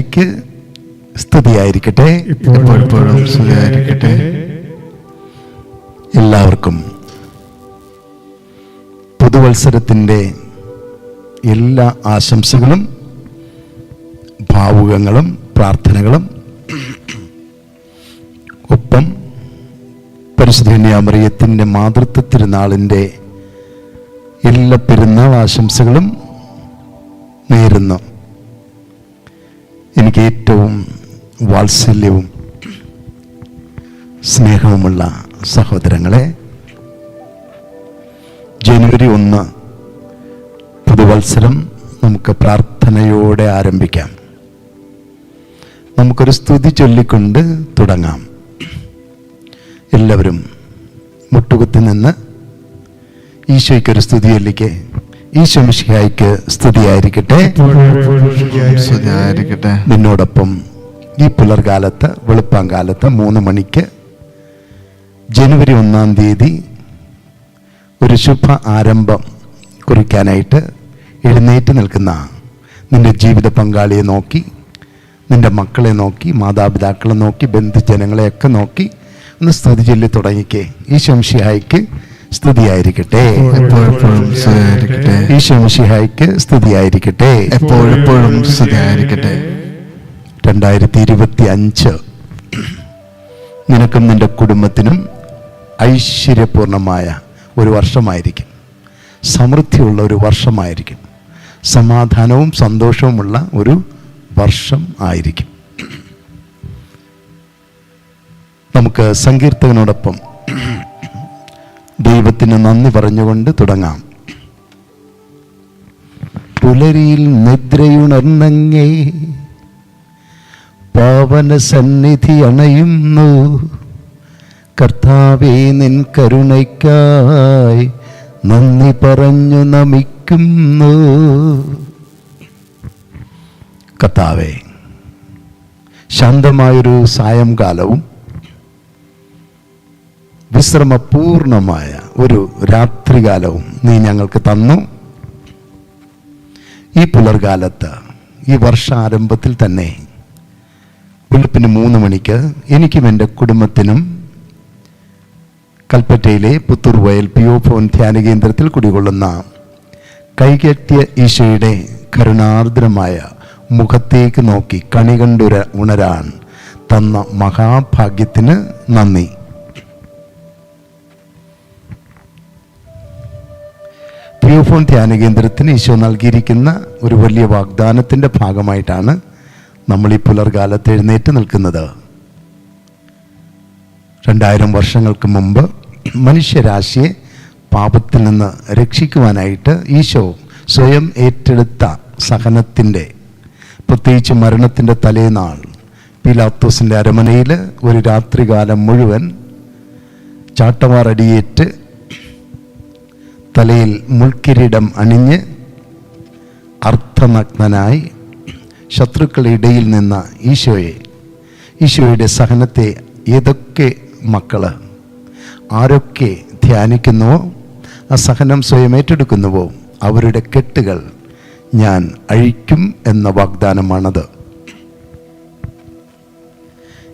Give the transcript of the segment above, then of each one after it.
ക്ക് സ്തുതിയായിരിക്കട്ടെ. സ്തുതിയായിരിക്കട്ടെ. എല്ലാവർക്കും പുതുവത്സരത്തിന്റെ എല്ലാ ആശംസകളും ഭാവുകങ്ങളും പ്രാർത്ഥനകളും. ഒപ്പം പരിശുദ്ധന്യാമറിയത്തിന്റെ മാതൃത്വ തിരുനാളിന്റെ എല്ലാ പെരുന്നാൾ ആശംസകളും നേരുന്നു. എനിക്ക് ഏറ്റവും വാത്സല്യവും സ്നേഹവുമുള്ള സഹോദരങ്ങളെ ജനുവരി ഒന്ന് പുതുവത്സരം നമുക്ക് പ്രാർത്ഥനയോടെ ആരംഭിക്കാം. നമുക്കൊരു സ്തുതി ചൊല്ലിക്കൊണ്ട് തുടങ്ങാം. എല്ലാവരും മുട്ടുകുത്തി നിന്ന് ഈശോയ്ക്കൊരു സ്തുതി ചൊല്ലിക്ക് ഈശോ മിശിഹായ്ക്ക് സ്തുതിയായിരിക്കട്ടെ. സ്തുതിയായിരിക്കട്ടെ. നിന്നോടൊപ്പം ഈ പുലർകാലത്ത് വെളുപ്പാങ്കാലത്ത് മൂന്ന് മണിക്ക് ജനുവരി ഒന്നാം തീയതി ഒരു ശുഭ ആരംഭം കുറിക്കാനായിട്ട് എഴുന്നേറ്റ് നിൽക്കുന്ന നിന്റെ ജീവിത പങ്കാളിയെ നോക്കി നിന്റെ മക്കളെ നോക്കി മാതാപിതാക്കളെ നോക്കി ബന്ധുജനങ്ങളെയൊക്കെ നോക്കി ഒന്ന് സ്തുതി ചൊല്ലി തുടങ്ങിക്കേ. ഈ ശംഷിഹായ്ക്ക് സ്തുതിയായിരിക്കട്ടെ. എപ്പോഴെപ്പോഴും സ്തുതിയായിരിക്കട്ടെ. ഈശോ ശംഷിഹായ്ക്ക് സ്തുതിയായിരിക്കട്ടെ. എപ്പോഴെപ്പോഴും സ്തുതിയായിരിക്കട്ടെ. രണ്ടായിരത്തി ഇരുപത്തി അഞ്ച് നിനക്കും നിന്റെ കുടുംബത്തിനും ഐശ്വര്യപൂർണമായ ഒരു വർഷമായിരിക്കും. സമൃദ്ധിയുള്ള ഒരു വർഷമായിരിക്കും. സമാധാനവും സന്തോഷവുമുള്ള ഒരു വർഷം ആയിരിക്കും. നമുക്ക് സങ്കീർത്തകനോടൊപ്പം ദൈവത്തിന് നന്ദി പറഞ്ഞുകൊണ്ട് തുടങ്ങാം. പുലരിയിൽ നിദ്രയുണർന്നങ്ങേ പാവന സന്നിധി അണയുന്നു. കർത്താവേ നിൻ കരുണയ്ക്കായി നന്ദി പറഞ്ഞു നമിക്കുന്നു. കർത്താവേ ശാന്തമായൊരു സായംകാലവും വിശ്രമപൂർണമായ ഒരു രാത്രികാലവും നീ ഞങ്ങൾക്ക് തന്നു. ഈ പുലർകാലത്ത് ഈ വർഷാരംഭത്തിൽ തന്നെ വെളുപ്പിന് മൂന്ന് മണിക്ക് എനിക്കും എന്റെ കുടുംബത്തിനും കൽപ്പറ്റയിലെ പുത്തൂർ വയൽ പി ഒ ഫോൺ ധ്യാന കേന്ദ്രത്തിൽ കുടികൊള്ളുന്ന കൈകെട്ടിയ ഈശോയുടെ കരുണാർദ്രമായ മുഖത്തേക്ക് നോക്കി കണികണ്ടുര ഉണരാൻ തന്ന മഹാഭാഗ്യത്തിന് നന്ദി. പിയോഫോൺ ധ്യാന കേന്ദ്രത്തിന് ഈശോ നൽകിയിരിക്കുന്ന ഒരു വലിയ വാഗ്ദാനത്തിന്റെ ഭാഗമായിട്ടാണ് നമ്മൾ ഈ പുലർകാലത്ത് എഴുന്നേറ്റ് നിൽക്കുന്നത്. രണ്ടായിരം വർഷങ്ങൾക്ക് മുമ്പ് മനുഷ്യരാശിയെ പാപത്തിൽ നിന്ന് രക്ഷിക്കുവാനായിട്ട് ഈശോ സ്വയം ഏറ്റെടുത്ത സഹനത്തിന്റെ പ്രത്യേകിച്ച് മരണത്തിന്റെ തലേനാൾ പിലാത്തോസിന്റെ അരമനയിൽ ഒരു രാത്രികാലം മുഴുവൻ ചാട്ടവാറടിയേറ്റ് തലയിൽ മുൾക്കിരീടം അണിഞ്ഞ് അർത്ഥമഗ്നനായി ശത്രുക്കളുടെ ഇടയിൽ നിന്ന ഈശോയെ ഈശോയുടെ സഹനത്തെ ഏതൊക്കെ മക്കൾ ആരൊക്കെ ധ്യാനിക്കുന്നുവോ ആ സഹനം സ്വയം ഏറ്റെടുക്കുന്നുവോ അവരുടെ കെട്ടുകൾ ഞാൻ അഴിക്കും എന്ന വാഗ്ദാനമാണത്.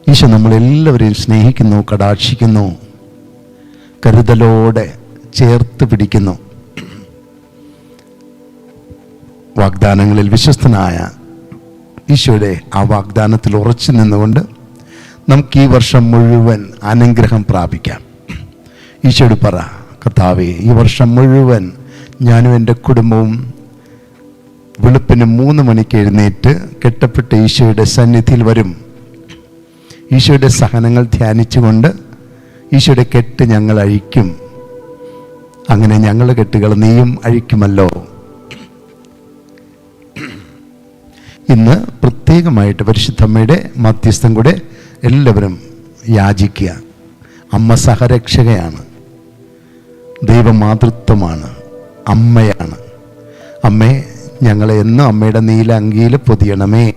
ഈശോ നമ്മളെല്ലാവരെയും സ്നേഹിക്കുന്നു കടാക്ഷിക്കുന്നു കരുതലോടെ ചേർത്ത് പിടിക്കുന്നു. വാഗ്ദാനങ്ങളിൽ വിശ്വസ്തനായ ഈശോയുടെ ആ വാഗ്ദാനത്തിൽ ഉറച്ചു നിന്നുകൊണ്ട് നമുക്ക് ഈ വർഷം മുഴുവൻ അനുഗ്രഹം പ്രാപിക്കാം. ഈശോട് പറ കർത്താവേ ഈ വർഷം മുഴുവൻ ഞാനും എന്റെ കുടുംബവും വെളുപ്പിന് മൂന്ന് മണിക്ക് എഴുന്നേറ്റ് കെട്ടപ്പെട്ട ഈശോയുടെ സന്നിധിയിൽ വരും. ഈശോയുടെ സഹനങ്ങൾ ധ്യാനിച്ചുകൊണ്ട് ഈശോയുടെ കെട്ട് ഞങ്ങൾ അഴിക്കും. അങ്ങനെ ഞങ്ങളുടെ കെട്ടുകൾ നീയും അഴിക്കുമല്ലോ. ഇന്ന് പ്രത്യേകമായിട്ട് പരിശുദ്ധമ്മയുടെ മധ്യസ്ഥം കൂടെ എല്ലാവരും യാചിക്കുക. അമ്മ സഹരക്ഷകയാണ്. ദൈവമാതൃത്വമാണ് അമ്മയാണ്. അമ്മേ ഞങ്ങളെ എന്നും അമ്മയുടെ നീല അങ്കിയിൽ പൊതിയണമേ.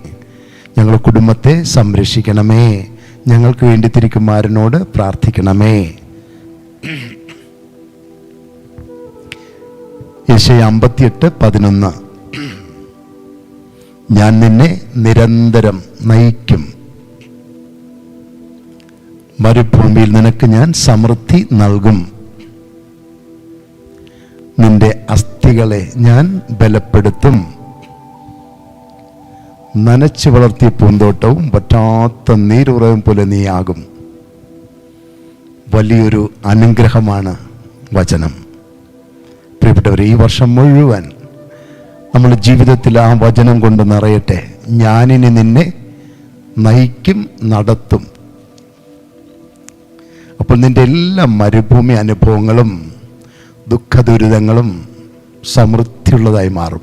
ഞങ്ങളുടെ കുടുംബത്തെ സംരക്ഷിക്കണമേ. ഞങ്ങൾക്ക് വേണ്ടി തിരിക്കുമാരനോട് പ്രാർത്ഥിക്കണമേ. യശയ അമ്പത്തിയെട്ട് പതിനൊന്ന്. ഞാൻ നിന്നെ നിരന്തരം നയിക്കും. മരുഭൂമിയിൽ നിനക്ക് ഞാൻ സമൃദ്ധി നൽകും. നിന്റെ അസ്ഥികളെ ഞാൻ ബലപ്പെടുത്തും. നനച്ചു വളർത്തിയ പൂന്തോട്ടവും പറ്റാത്ത നീരുറവും പോലെ നീയാകും. വലിയൊരു അനുഗ്രഹമാണ് വചനം. പ്രിയപ്പെട്ടവർ ഈ വർഷം മുഴുവൻ നമ്മൾ ജീവിതത്തിൽ ആ വചനം കൊണ്ട് നിറയട്ടെ. ഞാനിനി നിന്നെ നയിക്കും നടത്തും. അപ്പോൾ നിന്റെ എല്ലാ മരുഭൂമി അനുഭവങ്ങളും ദുഃഖദുരിതങ്ങളും സമൃദ്ധിയുള്ളതായി മാറും.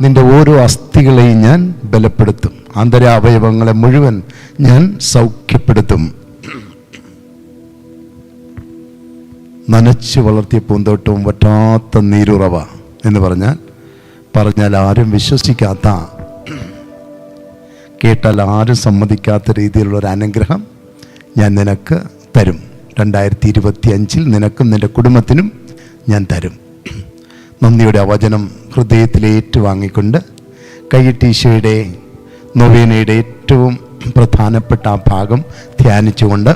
നിന്റെ ഓരോ അസ്ഥികളെയും ഞാൻ ബലപ്പെടുത്തും. ആന്തരാവയവങ്ങളെ മുഴുവൻ ഞാൻ സൗഖ്യപ്പെടുത്തും. നനച്ചു വളർത്തിയ പൂന്തോട്ടവും വറ്റാത്ത നീരുറവ എന്ന് പറഞ്ഞാൽ പറഞ്ഞാൽ ആരും വിശ്വസിക്കാത്ത കേട്ടാൽ ആരും സമ്മതിക്കാത്ത രീതിയിലുള്ള ഒരു അനുഗ്രഹം ഞാൻ നിനക്ക് തരും. രണ്ടായിരത്തി ഇരുപത്തി അഞ്ചിൽ നിനക്കും നിന്റെ കുടുംബത്തിനും ഞാൻ തരും. നന്ദിയുടെ അവചനം വചനം ഹൃദയത്തിൽ ഏറ്റുവാങ്ങിക്കൊണ്ട് കൈയിട്ടീശയുടെ നൊവേനയുടെ ഏറ്റവും പ്രധാനപ്പെട്ട ആ ഭാഗം ധ്യാനിച്ചുകൊണ്ട്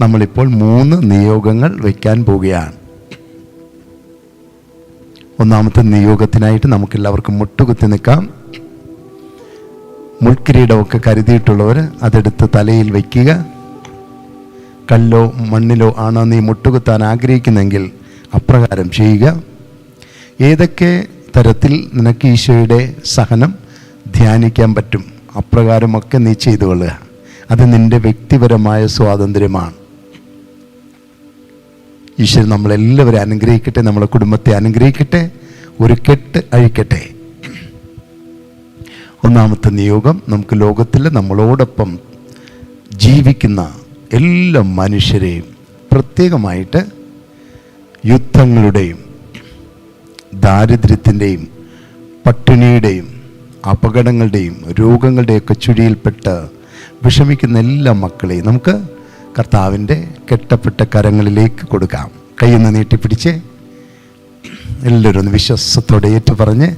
നമ്മളിപ്പോൾ മൂന്ന് നിയോഗങ്ങൾ വയ്ക്കാൻ പോവുകയാണ്. ഒന്നാമത്തെ നിയോഗത്തിനായിട്ട് നമുക്കെല്ലാവർക്കും മുട്ടുകുത്തി നിൽക്കാം. മുൾക്കിരീടമൊക്കെ കരുതിയിട്ടുള്ളവർ അതെടുത്ത് തലയിൽ വയ്ക്കുക. കല്ലോ മണ്ണിലോ ആണോ നീ മുട്ടുകുത്താൻ ആഗ്രഹിക്കുന്നെങ്കിൽ അപ്രകാരം ചെയ്യുക. ഏതൊക്കെ തരത്തിൽ നിനക്ക് ഈശോയുടെ സഹനം ധ്യാനിക്കാൻ പറ്റും? അപ്രകാരമൊക്കെ നീ ചെയ്തു കൊള്ളുക. അത് നിന്റെ വ്യക്തിപരമായ സ്വാതന്ത്ര്യമാണ്. ഈശ്വരൻ നമ്മളെല്ലാവരും അനുഗ്രഹിക്കട്ടെ നമ്മളെ കുടുംബത്തെ അനുഗ്രഹിക്കട്ടെ ഒരു കെട്ട് അഴിക്കട്ടെ. ഒന്നാമത്തെ നിയോഗം നമുക്ക് ലോകത്തിൽ നമ്മളോടൊപ്പം ജീവിക്കുന്ന എല്ലാ മനുഷ്യരെയും പ്രത്യേകമായിട്ട് യുദ്ധങ്ങളുടെയും ദാരിദ്ര്യത്തിന്റെയും പട്ടിണിയുടെയും അപകടങ്ങളുടെയും രോഗങ്ങളുടെയൊക്കെ ചുഴിയിൽപ്പെട്ട് വിഷമിക്കുന്ന എല്ലാ മക്കളെയും നമുക്ക് കർത്താവിന്റെ കെട്ടപ്പെട്ട കരങ്ങളിലേക്ക് കൊടുക്കാം. കയ്യൊന്ന് നീട്ടിപ്പിടിച്ച് എല്ലാവരും ഒന്ന് വിശ്വാസത്തോടെ ഏറ്റുപറഞ്ഞ്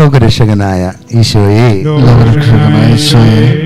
ലോകരക്ഷകനായ ഈശോയെ. ലോകരക്ഷകനായ ഈശോയെ.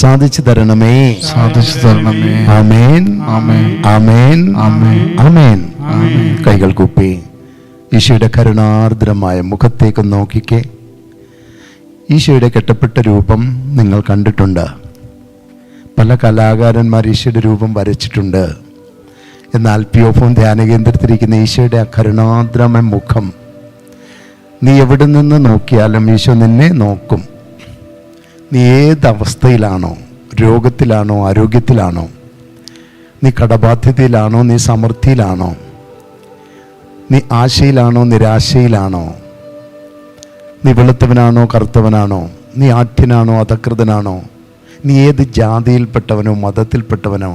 സാധിച്ചു തരണമേ. സാധിച്ചു തരണമേ. ആമേൻ. ആമേൻ. ആമേൻ. ആമേൻ. ആമേൻ. കൈകൾ കൂപ്പി. ഈശോയുടെ കരുണാർദ്രമായ മുഖത്തേക്ക് നോക്കിക്കേ. ഈശോയുടെ കെട്ടപ്പെട്ട രൂപം നിങ്ങൾ കണ്ടിട്ടുണ്ട്. പല കലാകാരന്മാർ ഈശോയുടെ രൂപം വരച്ചിട്ടുണ്ട്. എന്നാൽ പിയോഫോൻ ധ്യാന കേന്ദ്രത്തിലിരിക്കുന്ന ഈശോയുടെ ആ കരുണാർദ്രമായ മുഖം നീ എവിടെ നിന്ന് നോക്കിയാലും ഈശോ നിന്നെ നോക്കും. നീ ഏത് അവസ്ഥയിലാണോ രോഗത്തിലാണോ ആരോഗ്യത്തിലാണോ നീ കടബാധ്യതയിലാണോ നീ സമൃദ്ധിയിലാണോ നീ ആശയിലാണോ നിരാശയിലാണോ നീ വെളുത്തവനാണോ കറുത്തവനാണോ നീ ആഠ്യനാണോ അധകൃതനാണോ നീ ഏത് ജാതിയിൽപ്പെട്ടവനോ മതത്തിൽപ്പെട്ടവനോ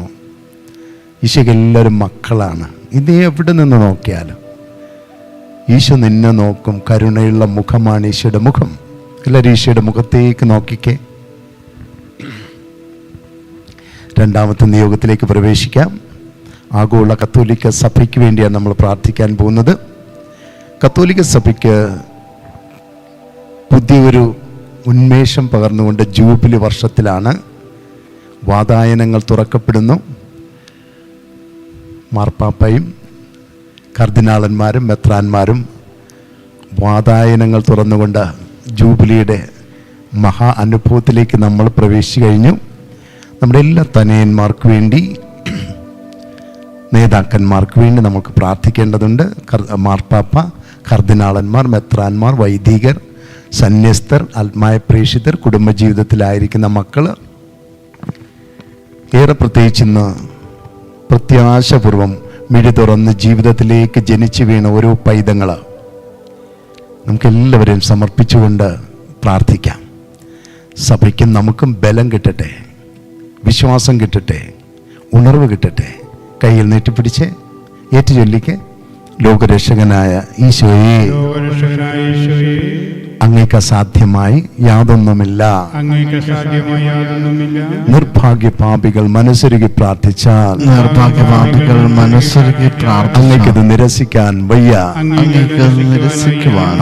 ഈശോയ്ക്ക് എല്ലാവരും മക്കളാണ്. ഇത് എവിടെ നിന്ന് നോക്കിയാലും ഈശോ നിന്നെ നോക്കും കരുണയുള്ള മുഖമാണ് ഈശോയുടെ മുഖം. ഈശോയുടെ മുഖത്തേക്ക് നോക്കിക്കേ. രണ്ടാമത്തെ നിയോഗത്തിലേക്ക് പ്രവേശിക്കാം. ആഗോള കത്തോലിക്ക സഭയ്ക്ക് വേണ്ടിയാണ് നമ്മൾ പ്രാർത്ഥിക്കാൻ പോകുന്നത്. കത്തോലിക്ക സഭയ്ക്ക് പുതിയൊരു ഉന്മേഷം പകർന്നുകൊണ്ട് ജൂബിലി വർഷത്തിലാണ് വാതായനങ്ങൾ തുറക്കപ്പെടുന്നു. മാർപ്പാപ്പയും കർദിനാളന്മാരും മെത്രാന്മാരും വാതായനങ്ങൾ തുറന്നുകൊണ്ട് ജൂബിലിയുടെ മഹാ അനുഭവത്തിലേക്ക് നമ്മൾ പ്രവേശിച്ചു കഴിഞ്ഞു. നമ്മുടെ എല്ലാ തനയന്മാർക്ക് വേണ്ടി നേതാക്കന്മാർക്ക് വേണ്ടി നമുക്ക് പ്രാർത്ഥിക്കേണ്ടതുണ്ട്. മാർപ്പാപ്പ കർദിനാളന്മാർ മെത്രാന്മാർ വൈദികർ സന്യസ്തർ ആത്മായ പ്രേക്ഷിതർ കുടുംബജീവിതത്തിലായിരിക്കുന്ന മക്കൾ ഏറെ പ്രത്യേകിച്ച് ഇന്ന് പ്രത്യാശപൂർവം മിഴി തുറന്ന് ജീവിതത്തിലേക്ക് ജനിച്ചു വീണ ഓരോ പൈതങ്ങൾ നമുക്കെല്ലാവരെയും സമർപ്പിച്ചുകൊണ്ട് പ്രാർത്ഥിക്കാം. സഭയ്ക്കും നമുക്കും ബലം കിട്ടട്ടെ വിശ്വാസം കിട്ടട്ടെ ഉണർവ് കിട്ടട്ടെ. കയ്യിൽ നീട്ടിപ്പിടിച്ച് ഏറ്റുചൊല്ലിക്ക് ലോകരക്ഷകനായ ഈശോയെ ഈശോയെ അങ്ങേക്ക് അസാധ്യമായി യാതൊന്നുമില്ല. അങ്ങേക്ക് സാധ്യമായ യാതൊന്നുമില്ല. നിർഭാഗ്യ പാപികൾ മനസ്സൊരുകി പ്രാർത്ഥിച്ചാൽ നിർഭാഗ്യ പാപികൾ മനസ്സൊരുകി അങ്ങേക്കത് നിരസിക്കാൻ വയ്യ. നിരസിക്കുവാൻ